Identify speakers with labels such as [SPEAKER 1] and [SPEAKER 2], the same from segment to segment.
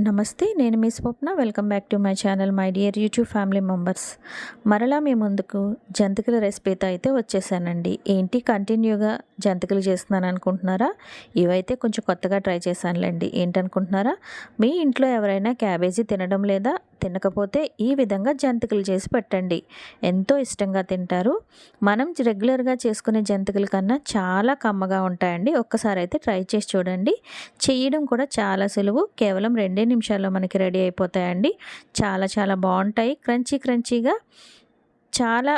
[SPEAKER 1] నమస్తే నేను మీ Swapna. Welcome back to my channel my dear YouTube family members. మరలా మీ ముందుకు జంతికల రెసిపీతో అయితే వచ్చేసానండి. ఏంటి? కంటిన్యూగా జంతికలు చేస్తున్నాను అనుకుంటున్నారా? ఇవైతే కొంచెం కొత్తగా ట్రై చేశానులేండి. ఏంటనుకుంటున్నారా? మీ ఇంట్లో ఎవరైనా క్యాబేజీ తినడం లేదా తినకపోతే ఈ విధంగా జంతికలు చేసి పెట్టండి. ఎంతో ఇష్టంగా తింటారు. మనం రెగ్యులర్గా చేసుకునే జంతికల కన్నా చాలా కమ్మగా ఉంటాయండి. ఒక్కసారి అయితే ట్రై చేసి చూడండి. చేయడం కూడా చాలా సులువు. కేవలం రెండే నిమిషాల్లో మనకి రెడీ అయిపోతాయండి. చాలా చాలా బాగుంటాయి. క్రంచీ క్రంచీగా చాలా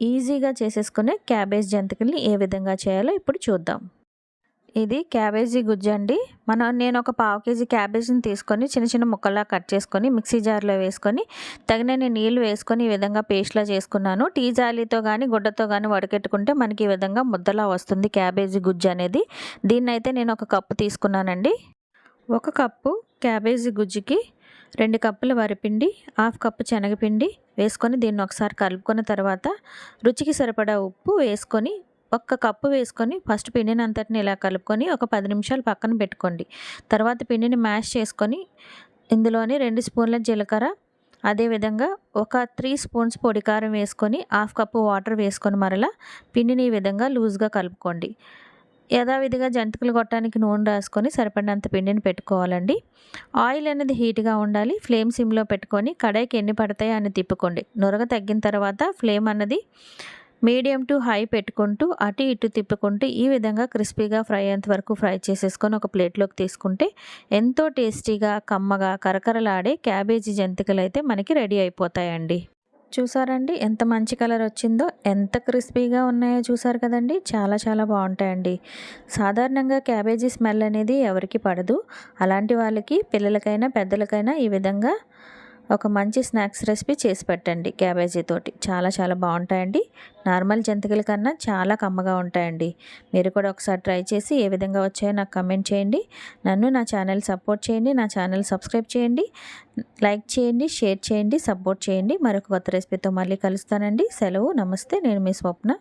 [SPEAKER 1] ఈజీగా చేసేసుకునే క్యాబేజ్ జంతికల్ని ఏ విధంగా చేయాలో ఇప్పుడు చూద్దాం. ఇది క్యాబేజీ గుజ్జు అండి. మనం నేను ఒక పావు కేజీ క్యాబేజీని తీసుకొని చిన్న చిన్న ముక్కల్లా కట్ చేసుకొని మిక్సీ జార్లో వేసుకొని తగినన్ని నీళ్ళు వేసుకొని ఈ విధంగా పేస్ట్లా చేసుకున్నాను. టీ జాలీతో కానీ గుడ్డతో కానీ వడకెట్టుకుంటే మనకి ఈ విధంగా ముద్దలా వస్తుంది క్యాబేజీ గుజ్జు అనేది. దీన్నైతే నేను ఒక కప్పు తీసుకున్నానండి. ఒక కప్పు క్యాబేజీ గుజ్జుకి రెండు కప్పుల వరిపిండి హాఫ్ కప్పు శనగపిండి వేసుకొని దీన్ని ఒకసారి కలుపుకున్న తర్వాత రుచికి సరిపడా ఉప్పు వేసుకొని ఒక్క కప్పు వేసుకొని ఫస్ట్ పిండిని అంతటిని ఇలా కలుపుకొని ఒక పది నిమిషాలు పక్కన పెట్టుకోండి. తర్వాత పిండిని మ్యాష్ చేసుకొని ఇందులోని రెండు స్పూన్ల జీలకర్ర అదేవిధంగా ఒక త్రీ స్పూన్స్ పొడి కారం వేసుకొని హాఫ్ కప్పు వాటర్ వేసుకొని మరలా పిండిని ఈ విధంగా లూజ్గా కలుపుకోండి. యథావిధిగా జంతికలు కొట్టడానికి నూనె రాసుకొని సరిపడినంత పిండిని పెట్టుకోవాలండి. ఆయిల్ అనేది హీట్గా ఉండాలి. ఫ్లేమ్ సిమ్లో పెట్టుకొని కడాయికి ఎన్ని పడతాయో అని తిప్పుకోండి. నొరగ తగ్గిన తర్వాత ఫ్లేమ్ అన్నది మీడియం టు హై పెట్టుకుంటూ అటు ఇటు తిప్పుకుంటూ ఈ విధంగా క్రిస్పీగా ఫ్రై అయ్యేంత వరకు ఫ్రై చేసేసుకొని ఒక ప్లేట్లోకి తీసుకుంటే ఎంతో టేస్టీగా కమ్మగా కరకరలాడే క్యాబేజీ జంతికలు అయితే మనకి రెడీ అయిపోతాయండి. చూసారండి? ఎంత మంచి కలర్ వచ్చిందో ఎంత క్రిస్పీగా ఉన్నాయో చూసారు కదండి? చాలా చాలా బాగుంటాయండి. సాధారణంగా క్యాబేజీ స్మెల్ అనేది ఎవరికి పడదు. అలాంటి వాళ్ళకి పిల్లలకైనా పెద్దలకైనా ఈ విధంగా ఒక మంచి స్నాక్స్ రెసిపీ చేసి పెట్టండి క్యాబేజీ తోటి. చాలా చాలా బాగుంటాయండి. నార్మల్ జంతికల కన్నా చాలా కమ్మగా ఉంటాయండి. మీరు కూడా ఒకసారి ట్రై చేసి ఏ విధంగా వచ్చాయో నాకు కమెంట్ చేయండి. నన్ను నా ఛానల్ సపోర్ట్ చేయండి. నా ఛానల్ సబ్స్క్రైబ్ చేయండి. లైక్ చేయండి షేర్ చేయండి సపోర్ట్ చేయండి. మరొక కొత్త రెసిపీతో మళ్ళీ కలుస్తానండి. సెలవు. నమస్తే. నేను మీ స్వప్న.